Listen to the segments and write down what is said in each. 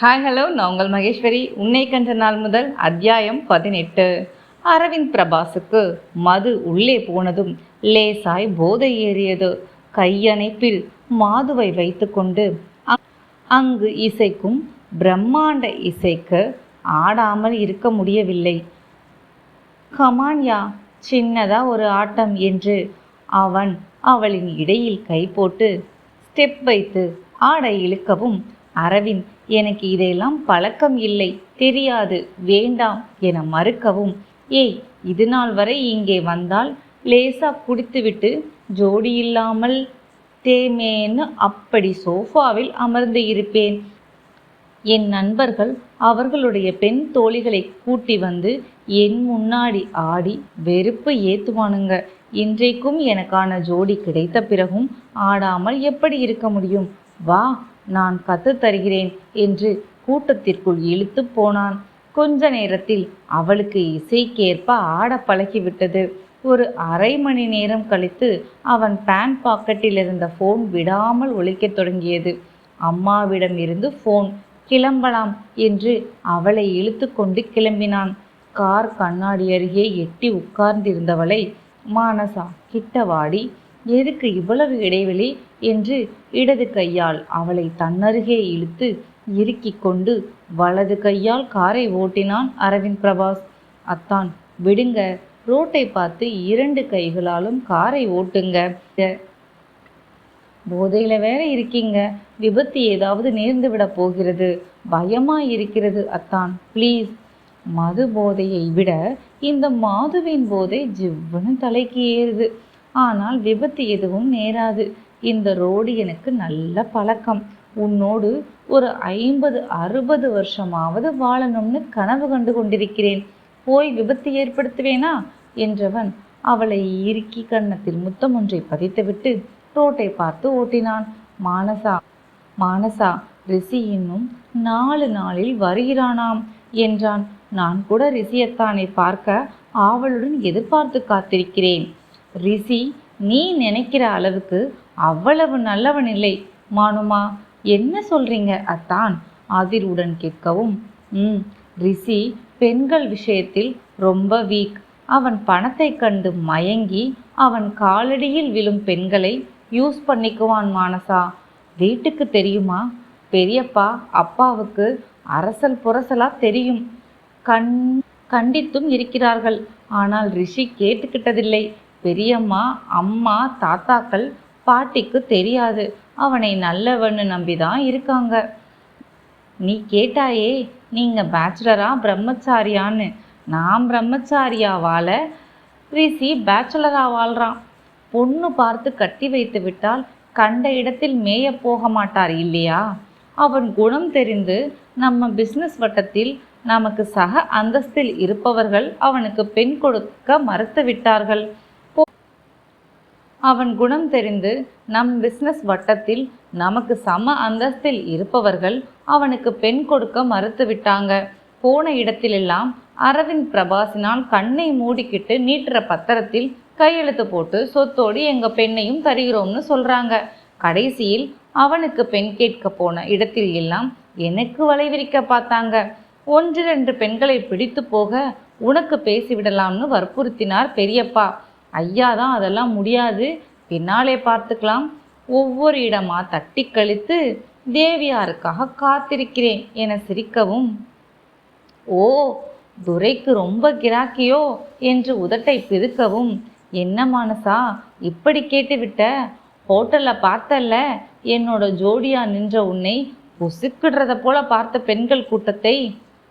Hi hello நான் உங்கள் மகேஸ்வரி. உன்னை கண்ட நாள் முதல் அத்தியாயம் பதினெட்டு. அரவிந்த் பிரபாஸுக்கு மது உள்ளே போனதும் லேசாய் போதை ஏறியது. கையணைப்பில் மாதுவை வைத்துக்கொண்டு அங்கு இசைக்கும் பிரம்மாண்ட இசைக்கு ஆடாமல் இருக்க முடியவில்லை. கமான்யா சின்னதா ஒரு ஆட்டம் என்று அவன் அவளின் இடையில் கை போட்டு ஸ்டெப் வைத்து ஆடை இழுக்கவும் அரவிந்த் எனக்கு இதையெல்லாம் பழக்கம் இல்லை தெரியாது வேண்டாம் என மறுக்கவும் ஏய் இது நாள் வரை இங்கே வந்தால் லேசா குடித்துவிட்டு ஜோடி இல்லாமல் தேமேன்னு அப்படி சோஃபாவில் அமர்ந்து இருப்பேன். என் நண்பர்கள் அவர்களுடைய பெண் தோழிகளை கூட்டி வந்து என் முன்னாடி ஆடி வெறுப்பு ஏத்துவானுங்க. இன்றைக்கும் எனக்கான ஜோடி கிடைத்த பிறகும் ஆடாமல் எப்படி இருக்க முடியும்? வா நான் கற்றுத் தருகிறேன் என்று கூட்டத்திற்குள் இழுத்து போனான். கொஞ்ச நேரத்தில் அவளுக்கு இசைக்கேற்ப ஆட பழகிவிட்டது. ஒரு அரை மணி நேரம் கழித்து அவன் பேண்ட் பாக்கெட்டில் இருந்த ஃபோன் விடாமல் ஒழிக்கத் தொடங்கியது. அம்மாவிடம் இருந்து ஃபோன் கிளம்பலாம் என்று அவளை இழுத்து கொண்டு கிளம்பினான். கார் கண்ணாடி அருகே எட்டி உட்கார்ந்திருந்தவளை மானசா கிட்ட வாடி. எதுக்கு இவ்வளவு இடைவெளி? என்று இடது கையால் அவளை தன்னருகே இழுத்து இறுக்கிக் கொண்டு வலது கையால் காரை ஓட்டினான் அரவிந்த் பிரபாஸ். அத்தான் விடுங்க. ரோட்டை பார்த்து இரண்டு கைகளாலும் காரை ஓட்டுங்க. போதையில வேற இருக்கீங்க. விபத்து ஏதாவது நேர்ந்து விட போகிறது. பயமா இருக்கிறது அத்தான். ப்ளீஸ். மது போதையை விட இந்த மாதுவின் போதை ஜிவ்வுன்னு தலைக்கு ஏறுது. ஆனால் விபத்து எதுவும் நேராது. இந்த ரோடு எனக்கு நல்ல பழக்கம். உன்னோடு ஒரு ஐம்பது அறுபது வருஷமாவது வாழணும்னு கனவு கண்டு கொண்டிருக்கிறேன். போய் விபத்து ஏற்படுத்துவேனா? என்றவன் அவளை இறுக்கி கன்னத்தில் முத்தம் ஒன்றை பதித்துவிட்டு ரோட்டை பார்த்து ஓட்டினான். மானசா மானசா ரிஷி இன்னும் நாலு நாளில் வருகிறானாம் என்றான். நான் கூட ரிஷியத்தானை பார்க்க ஆவலுடன் எதிர்பார்த்து காத்திருக்கிறேன். ரிஷி நீ நினைக்கிற அளவுக்கு அவ்வளவு நல்லவன் இல்லை. மானுமா என்ன சொல்றீங்க? அத்தான் அதிர்வுடன் கேட்கவும் ம் ரிஷி பெண்கள் விஷயத்தில் ரொம்ப வீக் அவன் பணத்தை கண்டு மயங்கி அவன் காலடியில் விழும் பெண்களை யூஸ் பண்ணிக்குவான் மானசா. வீட்டுக்கு தெரியுமா? பெரியப்பா அப்பாவுக்கு அரசல் புரசலா தெரியும். கண் கண்டித்தும் இருக்கிறார்கள். ஆனால் ரிஷி கேட்டுக்கிட்டதில்லை. பெரியம்மா அம்மா தாத்தாக்கள் பாட்டிக்கு தெரியாது. அவனை நல்லவன்னு நம்பிதான் இருக்காங்க. நீ கேட்டாயே நீங்க பேச்சுலரா பிரம்மச்சாரியான்னு. நான் பிரம்மச்சாரியா வாழ ரிஷி பேச்சுலரா வாழ்றான். பொண்ணு பார்த்து கட்டி வைத்து விட்டால் கண்ட இடத்தில் மேய போக மாட்டார் இல்லையா? அவன் குணம் தெரிந்து நம்ம பிஸ்னஸ் வட்டத்தில் நமக்கு சக அந்தஸ்தில் இருப்பவர்கள் அவனுக்கு பெண் கொடுக்க மறுத்து விட்டார்கள். அவன் குணம் தெரிந்து நம் பிஸ்னஸ் வட்டத்தில் நமக்கு சம அந்தஸ்தில் இருப்பவர்கள் அவனுக்கு பெண் கொடுக்க மறுத்து விட்டாங்க. போன இடத்திலெல்லாம் அரவிந்த் பிரபாசினால் கண்ணை மூடிக்கிட்டு நீட்டுற பத்திரத்தில் கையெழுத்து போட்டு சொத்தோடு எங்க பெண்ணையும் தருகிறோம்னு சொல்றாங்க. கடைசியில் அவனுக்கு பெண் கேட்க போன இடத்தில் எல்லாம் எனக்கு வளைவிரிக்க பார்த்தாங்க. ஒன்று ரெண்டு பெண்களை பிடித்து போக உனக்கு பேசிவிடலாம்னு வற்புறுத்தினார் பெரியப்பா. ஐயா தான் அதெல்லாம் முடியாது. பின்னாலே பார்த்துக்கலாம். ஒவ்வொரு இடமா தட்டி கழித்து தேவியாருக்காக காத்திருக்கிறேன் என சிரிக்கவும். ஓ துரைக்கு ரொம்ப கிராக்கியோ என்று உதட்டை பிதுக்கவும். என்ன மானசா இப்படி கேட்டுவிட்ட? ஹோட்டல்ல பார்த்தல்ல? என்னோட ஜோடியா நின்ற உன்னை பொசுக்கிடுறத போல பார்த்த பெண்கள் கூட்டத்தை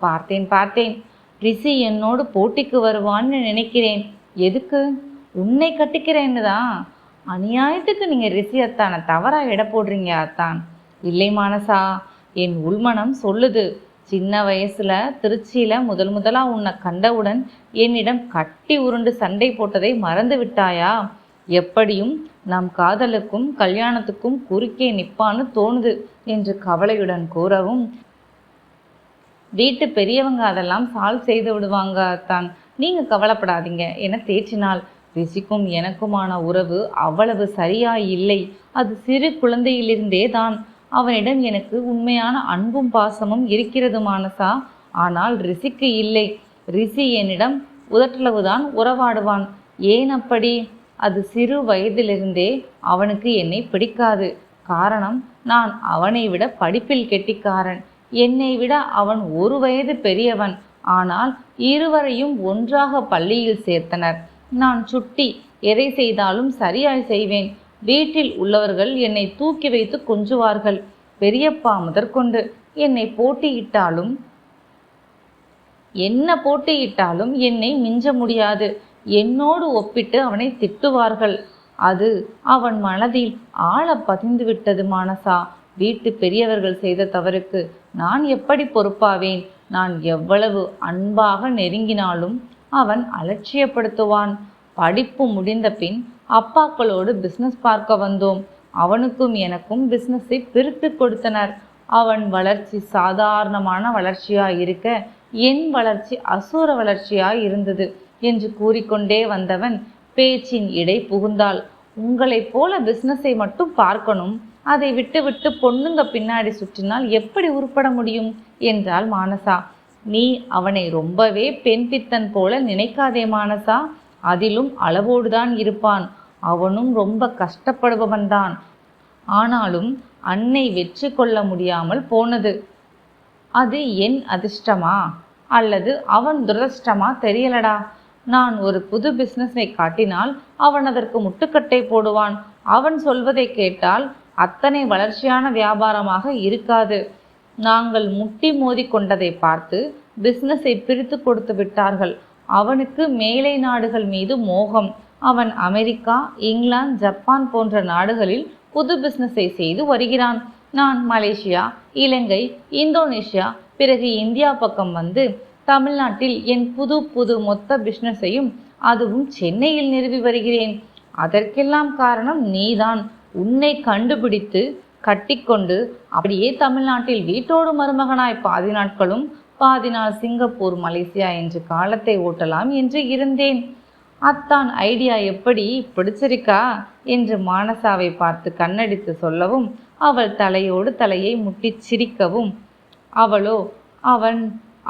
பார்த்தேன் பார்த்தேன். ரிஷி என்னோடு போட்டிக்கு வருவான்னு நினைக்கிறேன். எதுக்கு? உன்னை கட்டிக்கிறேன்னு தான் அநியாயத்துக்கு நீங்க ரிசி அத்தானை தவறா எடை போடுறீங்க அத்தான். இல்லை மானசா என் உள்மனம் சொல்லுது. சின்ன வயசுல திருச்சியில முதல் முதலா உன்னை கண்டவுடன் என்னிடம் கட்டி உருண்டு சண்டை போட்டதை மறந்து விட்டாயா? எப்படியும் நம் காதலுக்கும் கல்யாணத்துக்கும் குறுக்கே நிப்பான்னு தோணுது என்று கவலையுடன் கூறவும் வீட்டு பெரியவங்க அதெல்லாம் சால்வ் செய்து விடுவாங்க தான் நீங்க கவலைப்படாதீங்க என தேற்றினாள். ரிஷிக்கும் எனக்குமான உறவு அவ்வளவு சரியா இல்லை அது சிறு குழந்தையிலிருந்தே தான். அவனிடம் எனக்கு உண்மையான அன்பும் பாசமும் இருக்கிறது மானசா. ஆனால் ரிஷிக்கு இல்லை. ரிஷி என்னிடம் உதட்டளவுதான் உறவாடுவான். ஏன் அப்படி? அது சிறு வயதிலிருந்தே அவனுக்கு என்னை பிடிக்காது. காரணம் நான் அவனை விட படிப்பில் கெட்டிக்காரன். என்னை விட அவன் ஒரு வயது பெரியவன். ஆனால் இருவரையும் ஒன்றாக பள்ளியில் சேர்த்தனர். நான் சுட்டி எதை செய்தாலும் சரியாய் செய்வேன். வீட்டில் உள்ளவர்கள் என்னை தூக்கி வைத்து கொஞ்சுவார்கள். பெரியப்பா முதற்கொண்டு என்னை போட்டியிட்டாலும் என்ன போட்டியிட்டாலும் என்னை மிஞ்ச முடியாது. என்னோடு ஒப்பிட்டு அவனை திட்டுவார்கள். அது அவன் மனதில் ஆழ பதிந்து விட்டது மானசா. வீட்டு பெரியவர்கள் செய்த தவறுக்கு நான் எப்படி பொறுப்பாவேன்? நான் எவ்வளவு அன்பாக நெருங்கினாலும் அவன் அலட்சியப்படுத்துவான். படிப்பு முடிந்த பின் அப்பாக்களோடு பிஸ்னஸ் பார்க்க வந்தோம். அவனுக்கும் எனக்கும் பிஸ்னஸை பிரித்து கொடுத்தனர். அவன் வளர்ச்சி சாதாரணமான வளர்ச்சியாக இருக்க என் வளர்ச்சி அசூர வளர்ச்சியாய் இருந்தது என்று கூறிக்கொண்டே வந்தவன் பேச்சின் இடை புகுந்தாள். உங்களைப் போல பிஸ்னஸை மட்டும் பார்க்கணும். அதை விட்டுவிட்டு பொண்ணுங்க பின்னாடி சுற்றினால் எப்படி உருப்பட முடியும்? என்றாள் மானசா. நீ அவனை ரொம்பவே பெண் பித்தன் போல நினைக்காதே மானசா. அதிலும் அளவோடுதான் இருப்பான். அவனும் ரொம்ப கஷ்டப்படுபவன்தான் ஆனாலும் அன்னை வெற்றி கொள்ள முடியாமல் போனது. அது என் அதிர்ஷ்டமா? அல்லது அவன் துரதிர்ஷ்டமா? தெரியலடா. நான் ஒரு புது பிஸ்னஸை காட்டினால் அவன் அதற்கு முட்டுக்கட்டை போடுவான். அவன் சொல்வதை கேட்டால் அத்தனை வளர்ச்சியான வியாபாரமாக இருக்காது. நாங்கள் முட்டி மோதி கொண்டதை பார்த்து பிஸ்னஸை பிரித்து கொடுத்து விட்டார்கள். அவனுக்கு மேலை நாடுகள் மீது மோகம். அவன் அமெரிக்கா இங்கிலாந்து ஜப்பான் போன்ற நாடுகளில் புது பிஸ்னஸை செய்து வருகிறான். நான் மலேசியா இலங்கை இந்தோனேஷியா பிறகு இந்தியா பக்கம் வந்து தமிழ்நாட்டில் என் புது புது மொத்த பிஸ்னஸையும் அதுவும் சென்னையில் நிறுவி வருகிறேன். அதற்கெல்லாம் காரணம் நீதான். உன்னை கண்டுபிடித்து கட்டிக்கொண்டு அப்படியே தமிழ்நாட்டில் வீட்டோடு மருமகனாய் பாதி நாட்களும் பாதி நாள் சிங்கப்பூர் மலேசியா என்று காலத்தை ஓட்டலாம் என்று இருந்தேன். அத்தான் ஐடியா எப்படி பிடிச்சிருக்கா என்று மானசாவை பார்த்து கண்ணடித்து சொல்லவும் அவள் தலையோடு தலையை முட்டிச் சிரிக்கவும் அவளோ அவன்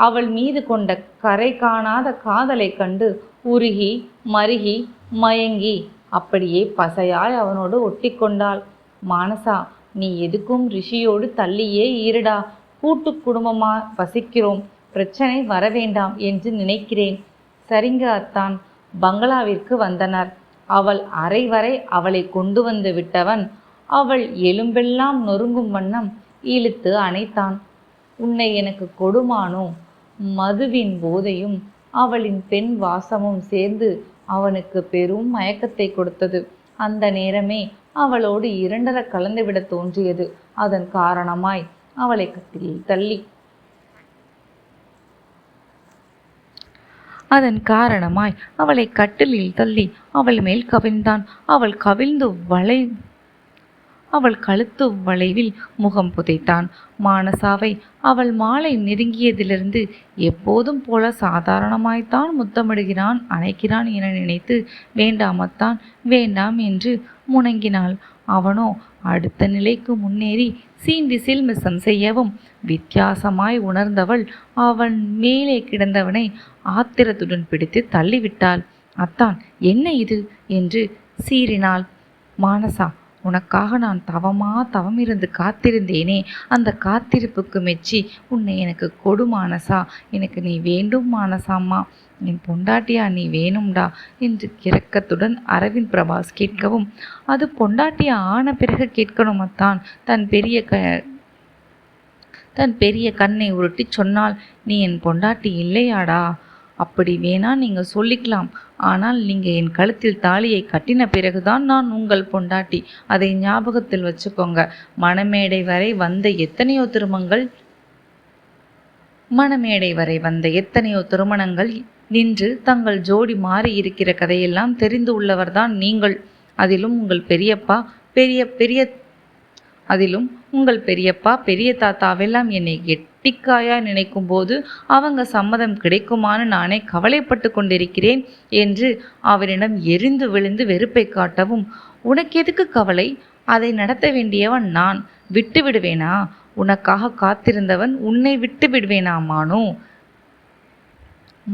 அவள் மீது கொண்ட கரை காணாத காதலை கண்டு உருகி மருகி மயங்கி அப்படியே பசையாய் அவனோடு ஒட்டி கொண்டாள். மானசா நீ எதுக்கும் ரிஷியோடு தள்ளியே ஈரடா கூட்டு குடும்பமா வசிக்கிறோம். பிரச்சனை வரவேண்டாம் என்று நினைக்கிறேன். சரிங்க அத்தான். பங்களாவிற்கு வந்தனர். அவள் அறை வரை அவளை கொண்டு வந்து விட்டவன் அவள் எலும்பெல்லாம் நொறுங்கும் வண்ணம் இழுத்து அணைத்தான். உன்னை எனக்கு கொடுமானோ? மதுவின் போதையும் அவளின் பெண் வாசமும் சேர்ந்து அவனுக்கு பெரும் மயக்கத்தை கொடுத்தது. அந்த நேரமே அவளோடு இரண்டர கலந்துவிட தோன்றியது. அதன் காரணமாய் அவளை கட்டிலில் தள்ளி. அதன் காரணமாய் அவளை கட்டிலில் தள்ளி அவள் மேல் கவிழ்ந்தான். அவள் கவிழ்ந்து வளை அவள் கழுத்து வளைவில் முகம் புதைத்தான். மானசாவை அவள் மாலை நெருங்கியதிலிருந்து எப்போதும் போல சாதாரணமாய்த்தான் முத்தமிடுகிறான் அணைக்கிறான் என நினைத்து வேண்டாமத்தான் வேண்டாம் என்று முணங்கினாள். அவனோ அடுத்த நிலைக்கு முன்னேறி சீண்டி சில்மிசம் செய்யவும் வித்தியாசமாய் உணர்ந்தவள் அவன் மேலே கிடந்தவனை ஆத்திரத்துடன் பிடித்து தள்ளிவிட்டாள். அத்தான் என்ன இது? என்று சீறினாள். மானசா உனக்காக நான் தவமா தவம் இருந்து காத்திருந்தேனே. அந்த காத்திருப்புக்கு மெச்சி உன்னை எனக்கு கொடு மானசா. எனக்கு நீ வேண்டும் மானசாம்மா. என் பொண்டாட்டியா நீ வேணும்டா என்று கிறக்கத்துடன் அரவிந்த் பிரபாஸ் கேட்கவும் அது பொண்டாட்டியா ஆன பிறகு கேட்கணுமத்தான் தன் பெரிய க தன் பெரிய கண்ணை உருட்டி சொன்னால் நீ என் பொண்டாட்டி இல்லையாடா? அப்படி வேணா நீங்கள் சொல்லிக்கலாம். ஆனால் நீங்கள் என் கழுத்தில் தாலியை கட்டின பிறகுதான் நான் உங்கள் பொண்டாட்டி. அதை ஞாபகத்தில் வச்சுக்கோங்க. மணமேடை வரை வந்த எத்தனையோ திருமங்கள் மணமேடை வரை வந்த எத்தனையோ திருமணங்கள் நின்று தங்கள் ஜோடி மாறி இருக்கிற கதையெல்லாம் தெரிந்து உள்ளவர்தான் நீங்கள். அதிலும் உங்கள் பெரியப்பா பெரிய பெரிய அதிலும் உங்கள் பெரியப்பா பெரிய தாத்தாவெல்லாம் என்னை எட்டிக்காயா நினைக்கும் போது அவங்க சம்மதம் கிடைக்குமான்னு நானே கவலைப்பட்டு கொண்டிருக்கிறேன் என்று அவரிடம் எரிந்து விழுந்து வெறுப்பை காட்டவும் உனக்கு எதுக்கு கவலை? அதை நடத்த வேண்டியவன் நான். விட்டு விடுவேனா? உனக்காக காத்திருந்தவன் உன்னை விட்டு விடுவேனா மானு?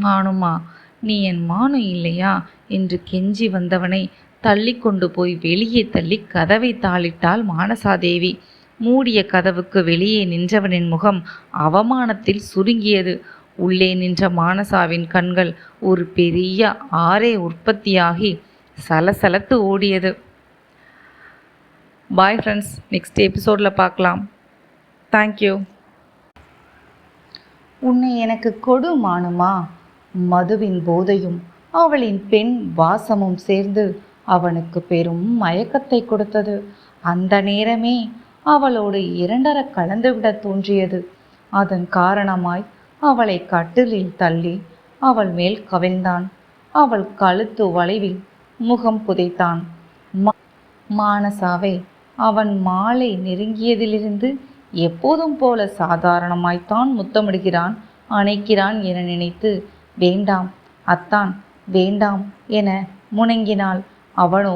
மானுமா நீ என் மானு இல்லையா? என்று கெஞ்சி வந்தவனை தள்ளி கொண்டு போய் வெளியே தள்ளி கதவை தாளிட்டாள் மானசாதேவி. மூடிய கதவுக்கு வெளியே நின்றவனின் முகம் அவமானத்தில் சுருங்கியது. உள்ளே நின்ற மானசாவின் கண்கள் ஒரு பெரிய ஆரே உற்பத்தியாகி சலசலத்து ஓடியது. பாய் ஃப்ரெண்ட்ஸ் நெக்ஸ்ட் எபிசோடில் பார்க்கலாம். தேங்க்யூ உன்னை எனக்கு கொடு மானுமா. மதுவின் போதையும் அவளின் பெண் வாசமும் சேர்ந்து அவனுக்கு பெரும் மயக்கத்தை கொடுத்தது. அந்த நேரமே அவளோடு இரண்டர கலந்துவிட தோன்றியது. அதன் காரணமாய் அவளை கட்டிலில் தள்ளி அவள் மேல் கவிழ்ந்தான். அவள் கழுத்து வளைவில் முகம் புதைத்தான். மானசாவை அவன் மாலை நெருங்கியதிலிருந்து எப்போதும் போல சாதாரணமாய்த்தான் முத்தமிடுகிறான் அணைக்கிறான் என நினைத்து வேண்டாம் அத்தான் வேண்டாம் என முணங்கினாள். அவனோ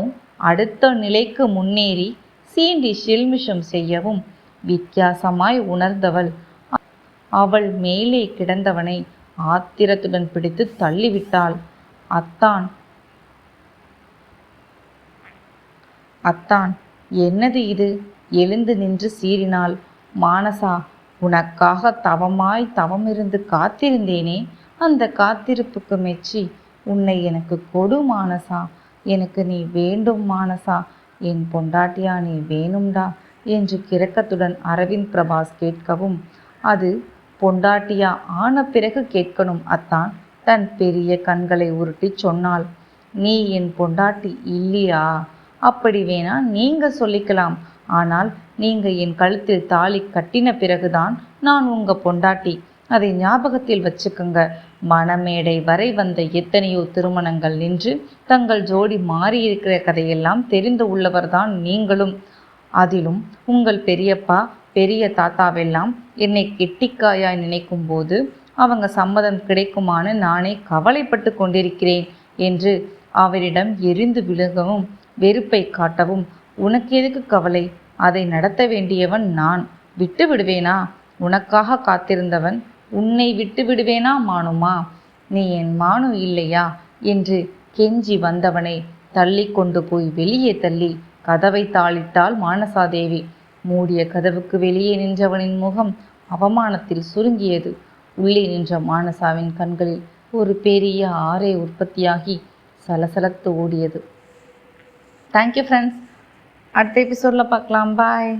அடுத்த நிலைக்கு முன்னேறி சீண்டி சில்மிஷம் செய்யவும் வித்தியாசமாய் உணர்ந்தவள். அவள் மேலே கிடந்தவனை ஆத்திரத்துடன் பிடித்து தள்ளிவிட்டாள். அத்தான். அத்தான் என்னது இது? எழுந்து நின்று சீறினாள். மானசா உனக்காக தவமாய் தவம் இருந்து காத்திருந்தேனே. அந்த காத்திருப்புக்கு மெச்சி உன்னை எனக்கு கொடு மானசா. எனக்கு நீ வேண்டும் மானசா. என் பொண்டாட்டியா நீ வேணும்டா என்று கிறக்கத்துடன் அரவிந்த் பிரபாஸ் கேட்கவும் அது பொண்டாட்டியா? ஆன பிறகு கேட்கணும் அத்தான் தன் பெரிய கண்களை உருட்டி சொன்னாள். நீ என் பொண்டாட்டி இல்லையா? அப்படி வேணா நீங்க சொல்லிக்கலாம். ஆனால் நீங்க என் கழுத்தில் தாலி கட்டின பிறகுதான் நான் உங்க பொண்டாட்டி. அதை ஞாபகத்தில் வச்சுக்கோங்க. மணமேடை வரை வந்த எத்தனையோ திருமணங்கள் நின்று தங்கள் ஜோடி மாறியிருக்கிற கதையெல்லாம் தெரிந்து உள்ளவர்தான் நீங்களும். அதிலும் உங்கள் பெரியப்பா பெரிய தாத்தாவெல்லாம் என்னை கெட்டிக்காயாய் நினைக்கும் போது அவங்க சம்மதம் கிடைக்குமான்னு நானே கவலைப்பட்டு கொண்டிருக்கிறேன் என்று அவரிடம் எரிந்து விழுகவும் வெறுப்பை காட்டவும் உனக்கு எதுக்கு கவலை? அதை நடத்த வேண்டியவன் நான். விட்டு விடுவேனா உனக்காக காத்திருந்தவன் உன்னை விட்டு விடுவேனா மானுமா? நீ என் மானு இல்லையா? என்று கெஞ்சி வந்தவனை தள்ளி கொண்டு போய் வெளியே தள்ளி கதவை தாளிட்டாள் மானசாதேவி. மூடிய கதவுக்கு வெளியே நின்றவனின் முகம் அவமானத்தில் சுருங்கியது. உள்ளே நின்ற மானசாவின் கண்களில் ஒரு பெரிய ஆரே உற்பத்தியாகி சலசலத்து ஓடியது. தேங்க்யூ ஃப்ரெண்ட்ஸ் அடுத்த எபிசோடில் பார்க்கலாம். பாய்